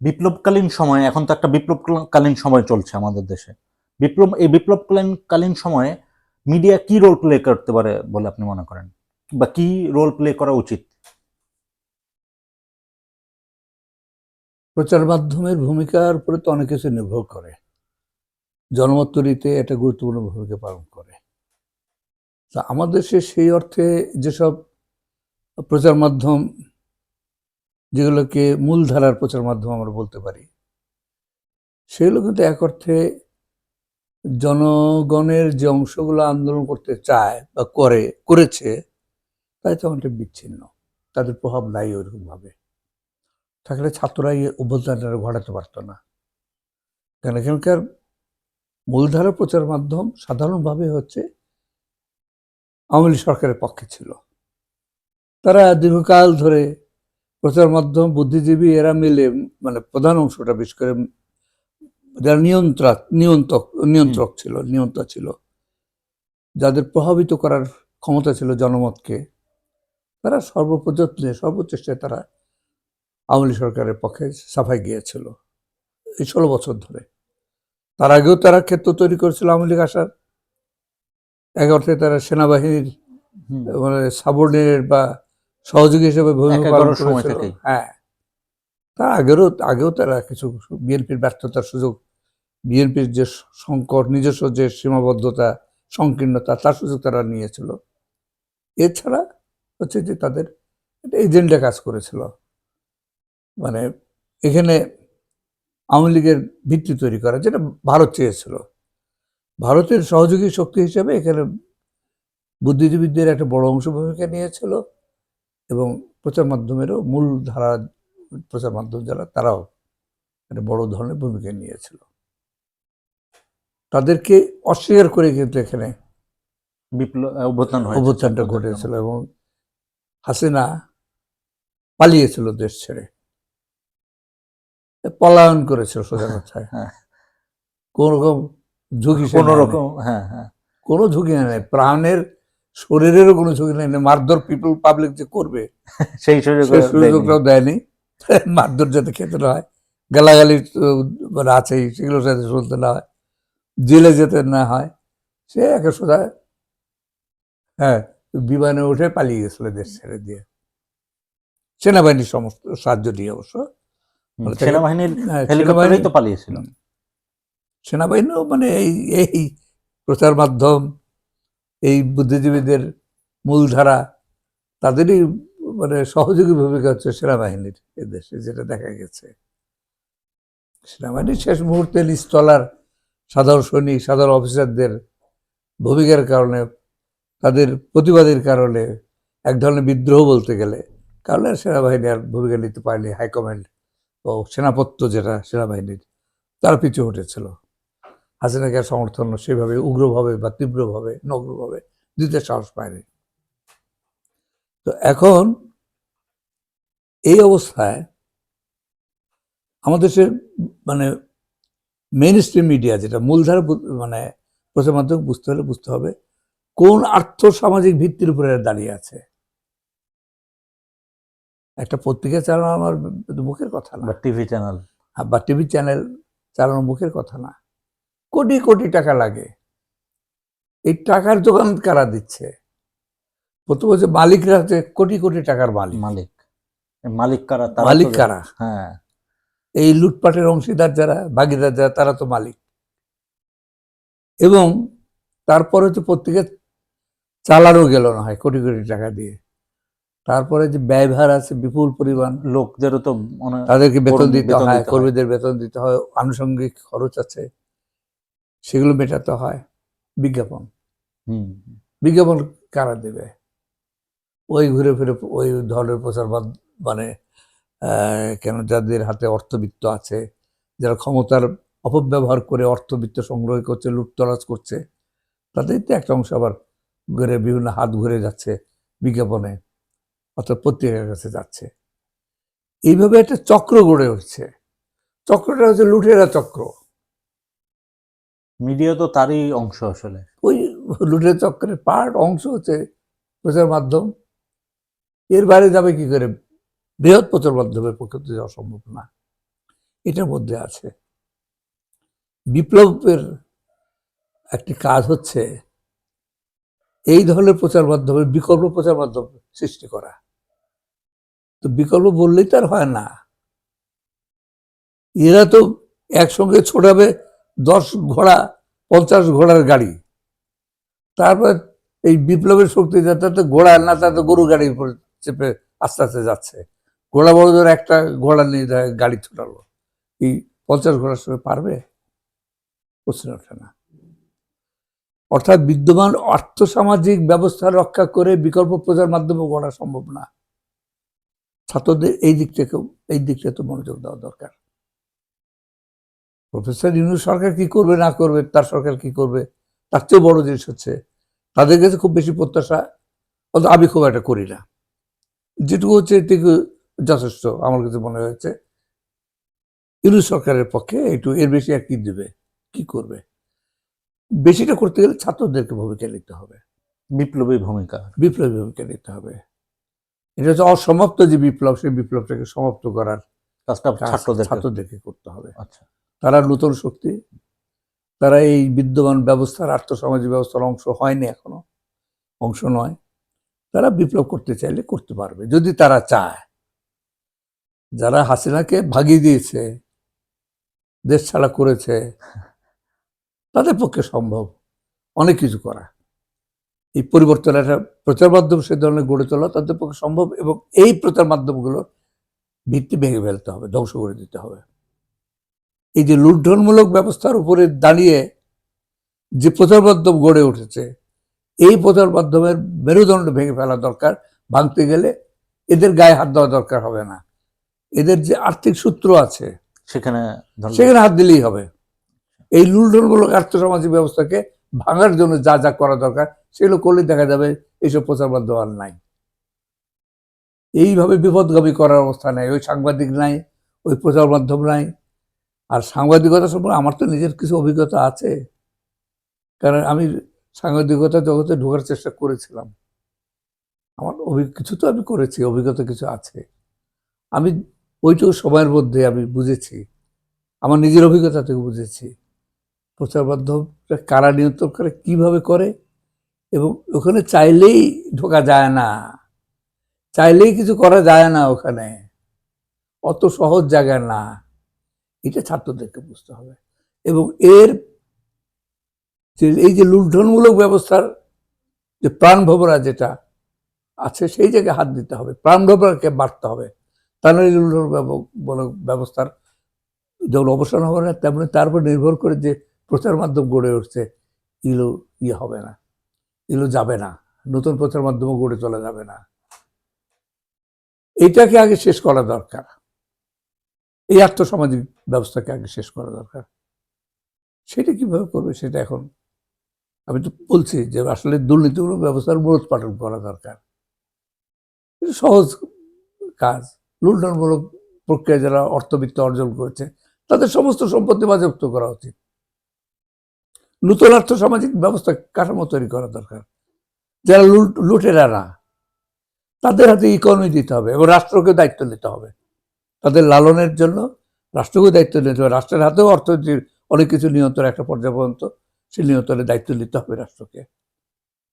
বিপ্লবকালীন সময়ে, এখন তো একটা বিপ্লবকালীন সময় চলছে আমাদের দেশে। বিপ্লব, এই বিপ্লবকালীন কালীন সময়ে মিডিয়া কি রোল প্লে করতে পারে বলে আপনি মনে করেন? বা কি রোল প্লে করা উচিত? প্রচার মাধ্যমের ভূমিকার উপরে তো অনেক কিছু নির্ভর করে। জনমত তৈরিতে এটা গুরুত্বপূর্ণ ভূমিকা পালন করে। তা আমাদের দেশে সেই অর্থে যেসব প্রচার মাধ্যম যেগুলোকে মূলধারার প্রচার মাধ্যম আমরা বলতে পারি। সেগুলো কিন্তু এক অর্থে জনগণের যে অংশগুলো আন্দোলন করতে চায় বা করে, করেছে, তাই তো অনেকটা বিচ্ছিন্ন। তাদের প্রভাব নাই ওইরকমভাবে। থাকলে ছাত্ররা এই অভ্যুত্থানটা ঘটাতে পারতো না। কারণ এখানকার মূলধারা প্রচার মাধ্যম সাধারণভাবে হচ্ছে আওয়ামী সরকারের পক্ষে ছিল। তারা দীর্ঘকাল ধরে প্রচার মাধ্যম বুদ্ধিজীবী এরা মিলে মানে প্রধান অংশটা বিশেষ করে যারা নিয়ন্ত্রক নিয়ন্ত্রক নিয়ন্ত্রক ছিল নিয়ন্ত্রক ছিল যাদের প্রভাবিত করার ক্ষমতা ছিল জনমতকে তারা সর্বপ্রযত্নে সর্বচেষ্টায় তারা আওয়ামী সরকারের পক্ষে সাফাই গিয়েছিল এই ষোলো বছর ধরে। তার আগেও তারা ক্ষেত্র তৈরি করেছিল আওয়ামী লীগ আসার। এক অর্থে তারা সেনাবাহিনীর মানে সাবর্ডিনেট বা সহযোগী হিসেবে ভূমিকা পালন একাগ্র করেছিল। হ্যাঁ। তার আগেরও আগেও তারা কিছু বিএনপির ব্যর্থতার সুযোগ বিএনপির যে সংকট নিজস্ব যে সীমাবদ্ধতা সংকীর্ণতা তার সুযোগ তারা নিয়েছিল। এছাড়া হচ্ছে যে তাদের একটা এজেন্ডা কাজ করেছিল। মানে এখানে আওয়ামী লীগের ভিত্তি তৈরি করা যেটা ভারত চেয়েছিল। ভারতের সহযোগী শক্তি হিসেবে এখানে বুদ্ধিজীবীদের একটা বড় অংশ ভূমিকা নিয়েছিল। এবং প্রচার মাধ্যমেরও মূল ধারা প্রচার মাধ্যম যারা তারাও একটা বড় ধরনের ভূমিকা নিয়েছিল। তাদেরকে অস্বীকার করে কিন্তু এখানে বিপ্লব অভ্যুত্থানটা ঘটেছিল এবং হাসিনা পালিয়েছিল দেশ ছেড়ে। পলায়ন করেছিল সোজা কথায়। হ্যাঁ। কোন রকম ঝুঁকি কোন রকম হ্যাঁ হ্যাঁ। কোনো ঝুঁকি নেই প্রাণের শরীরেরও কোনো ঝুঁকি নেই। মারধর পিপল পাবলিক যে করবে সেই সুযোগ সুযোগটাও দেয়নি। মারধর যাতে খেতে না হয় গালাগালি মানে আছেই সেগুলো যাতে শুনতে না হয় জেলে যেতে না হয় সে একে সোজা হ্যাঁ বিমানে উঠে পালিয়ে গেছিল দেশ ছেড়ে দিয়ে। সেনাবাহিনীর সমস্ত সাহায্য নিয়ে অবশ্য। মানে সেনাবাহিনীর হ্যাঁ, সেনাবাহিনী- তো পালিয়েছিল। সেনাবাহিনীও মানে এই এই প্রচার মাধ্যম এই বুদ্ধিজীবীদের মূলধারা তাদেরই মানে সহযোগী ভূমিকা হচ্ছে সেনাবাহিনীর দেশে যেটা দেখা গেছে। সেনাবাহিনীর শেষ মুহূর্তে নিচতলার সাধারণ সৈনিক, সাধারণ অফিসারদের ভূমিকার কারণে, তাদের প্রতিবাদের কারণে এক ধরনের বিদ্রোহ বলতে গেলে, কারণে সেনাবাহিনী আর ভূমিকা নিতে পারেনি, হাইকমান্ড ও সেনাপত্য যেটা সেনাবাহিনীর, তার পিছু উঠেছিল হাসিনাকে সমর্থন সেভাবে উগ্রভাবে বা তীব্রভাবে নগ্রভাবে দিতে সাহস পায়নি। তো এখন এই অবস্থায় আমাদের দেশের মানে মেইন স্ট্রিম মিডিয়া যেটা মূলধারা মানে প্রচার মাধ্যম বুঝতে হলে বুঝতে হবে কোন আর্থ সামাজিক ভিত্তির উপরে দাঁড়িয়ে আছে। একটা পত্রিকা চালানো আমার মুখের কথা না। বা টিভি চ্যানেল। বা টিভি চ্যানেল চালানো মুখের কথা না। কোটি কোটি টাকা লাগে। এই টাকার যোগান কারা দিচ্ছে? প্রথম হচ্ছে মালিকরা হচ্ছে কোটি কোটি টাকার মালিক। মালিক। মালিক কারা তারা মালিক কারা? হ্যাঁ। এই লুটপাটের অংশীদার যারা ভাগিদার যারা তারা তো মালিক। এবং তারপরে তো পত্রিকা চালানো গেল না হয় কোটি কোটি টাকা দিয়ে। তারপরে যে ব্যয়ভার আছে বিপুল পরিমাণ। লোকদেরও তো তাদেরকে বেতন দিতে হয়। কর্মীদের বেতন দিতে হয় আনুষঙ্গিক খরচ আছে। সেগুলো মেটাতে হয় বিজ্ঞাপন। হুম, বিজ্ঞাপন কারা দেবে? ওই ঘুরে ফিরে ওই ধরনের প্রচার মাধ্য- মানে কেন যাদের হাতে অর্থবিত্ত আছে যারা ক্ষমতার অপব্যবহার করে অর্থবিত্ত সংগ্রহ করছে লুটতরাজ করছে তাদের তো একটা অংশ আবার ঘুরে বিভিন্ন হাত ঘুরে যাচ্ছে বিজ্ঞাপনে অর্থাৎ পত্রিকার কাছে যাচ্ছে। এইভাবে একটা চক্র গড়ে উঠছে। চক্রটা হচ্ছে লুটেরা চক্র। মিডিয়া তো তারই অংশ আসলে। ওই লুটের চক্রের পার্ট অংশ হচ্ছে প্রচার মাধ্যম। এর বাইরে যাবে কি করে? বৃহৎ প্রচার মাধ্যমের পক্ষে তো যাওয়া সম্ভব না। এটার মধ্যে আছে। বিপ্লবের একটি কাজ হচ্ছে এই ধরনের প্রচার মাধ্যমে বিকল্প প্রচার মাধ্যম সৃষ্টি করা। তো বিকল্প বললেই তো আর হয় না। এরা তো একসঙ্গে ছোড়াবে দশ ঘোড়া, পঞ্চাশ ঘোড়ার গাড়ি। তারপর এই বিপ্লবের শক্তি যাতে ঘোড়া না, তাতে গরু গাড়ির উপর চেপে আস্তে আস্তে যাচ্ছে। ঘোড়া বড় ধরে একটা ঘোড়া নিয়ে গাড়ি ছোটালো। এই পঞ্চাশ ঘোড়ার সঙ্গে পারবে? প্রশ্ন ওঠে না। অর্থাৎ বিদ্যমান আর্থসামাজিক ব্যবস্থা রক্ষা করে বিকল্প প্রচার মাধ্যমে গড়া সম্ভব না। ছাত্রদের এই দিক থেকে এই দিকটা তো মনোযোগ দেওয়া দরকার। প্রফেসর ইউনুস সরকার কি করবে না করবে তার সরকার কি করবে তার চেয়েও বড় জিনিস হচ্ছে তাদের কাছে খুব বেশি প্রত্যাশা অত আমি খুব একটা করি না। যেটুকু হচ্ছে এটুকু যথেষ্ট আমার কাছে মনে হয়েছে। ইউনুস সরকারের পক্ষে একটু এর বেশি আর কি দেবে কি করবে? বেশিটা করতে গেলে ছাত্রদেরকে ভূমিকা নিতে হবে। বিপ্লবী ভূমিকা। বিপ্লবী ভূমিকা নিতে হবে। এটা হচ্ছে অসমাপ্ত যে বিপ্লব সেই বিপ্লবটাকে সমাপ্ত করার কাজটা কাজ ছাত্রদের ছাত্রদেরকে করতে হবে। আচ্ছা। তারা নতুন শক্তি, তারা এই বিদ্যমান ব্যবস্থার আর্থসামাজিক ব্যবস্থার অংশ হয়নি এখনও, অংশ নয়, তারা বিপ্লব করতে চাইলে করতে পারবে, যদি তারা চায়। যারা হাসিনাকে ভাগিয়ে দিয়েছে, দেশ ছাড়া করেছে, তাদের পক্ষে সম্ভব অনেক কিছু করা। এই পরিবর্তন একটা প্রচার মাধ্যম সে ধরনের গড়ে তোলা তাদের পক্ষে সম্ভব এবং এই প্রচার মাধ্যমগুলো ভিত্তি ভেঙে ফেলতে হবে, ধ্বংস করে দিতে হবে। এই যে লুণ্ঠনমূলক ব্যবস্থার উপরে দাঁড়িয়ে যে প্রচার মাধ্যম গড়ে উঠেছে এই প্রচার মাধ্যমের মেরুদণ্ড ভেঙে ফেলা দরকার। ভাঙতে গেলে এদের গায়ে হাত দেওয়া দরকার হবে না। এদের যে আর্থিক সূত্র আছে সেখানে সেখানে হাত দিলেই হবে। এই লুণ্ঠনমূলক আর্থসামাজিক ব্যবস্থাকে ভাঙার জন্য যা যা করা দরকার সেগুলো করলে দেখা যাবে এইসব প্রচার মাধ্যম আর নাই। এইভাবে বিপদগামী করার অবস্থা নাই। ওই সাংবাদিক নাই ওই প্রচার মাধ্যম নাই। আর সাংবাদিকতা সম্পর্কে আমার তো নিজের কিছু অভিজ্ঞতা আছে। কারণ আমি সাংবাদিকতা জগতে ঢোকার চেষ্টা করেছিলাম। আমার অভি- কিছু তো আমি করেছি, অভিজ্ঞতা কিছু আছে। আমি ওইটুকু সময়ের মধ্যে আমি বুঝেছি। আমার নিজের অভিজ্ঞতা থেকে বুঝেছি। প্রচার মাধ্যমটা কারা নিয়ন্ত্রণ করে, কীভাবে করে, এবং ওখানে চাইলেই ঢোকা যায় না। চাইলেই কিছু করা যায় না ওখানে। অত সহজ জায়গা না। এটা ছাত্রদেরকে বুঝতে হবে। এবং এর এই যে লুণ্ঠনমূলক ব্যবস্থার যে প্রাণভবরা যেটা আছে, সেই জায়গায় হাত দিতে হবে। প্রাণভবরাকে বাড়তে হবে। তাহলে এই লুণ্ঠনমূলক ব্যবস্থার যেমন অবসান হবে না, তেমনি তার উপর নির্ভর করে যে প্রচার মাধ্যম গড়ে উঠছে, এগুলো ইয়ে হবে না। এগুলো যাবে না। নতুন প্রচার মাধ্যমও গড়ে তোলা যাবে না। এটাকে আগে শেষ করা দরকার। এই আর্থসামাজিক ব্যবস্থাকে আগে শেষ করা দরকার। সেটা কীভাবে করবে সেটা এখন আমি তো বলছি যে আসলে দুর্নীতিগুলো ব্যবস্থার মূলোৎপাটন করা দরকার। সহজ কাজ। লুণ্ঠনমূলক প্রক্রিয়া যারা অর্থবিত্ত অর্জন করেছে, তাদের সমস্ত সম্পত্তি বাজেয়াপ্ত করা উচিত। নতুন আর্থসামাজিক ব্যবস্থা কাঠামো তৈরি করা দরকার। যারা লুট লুটেরা না তাদের হাতে ইকোনমি দিতে হবে এবং রাষ্ট্রকে দায়িত্ব নিতে হবে। তাদের লালনের জন্য রাষ্ট্রকেও দায়িত্ব নিতে হবে। রাষ্ট্রের হাতেও অর্থনীতির অনেক কিছু নিয়ন্ত্রণ একটা পর্যায় পর্যন্ত সেই নিয়ন্ত্রণের দায়িত্ব নিতে হবে রাষ্ট্রকে।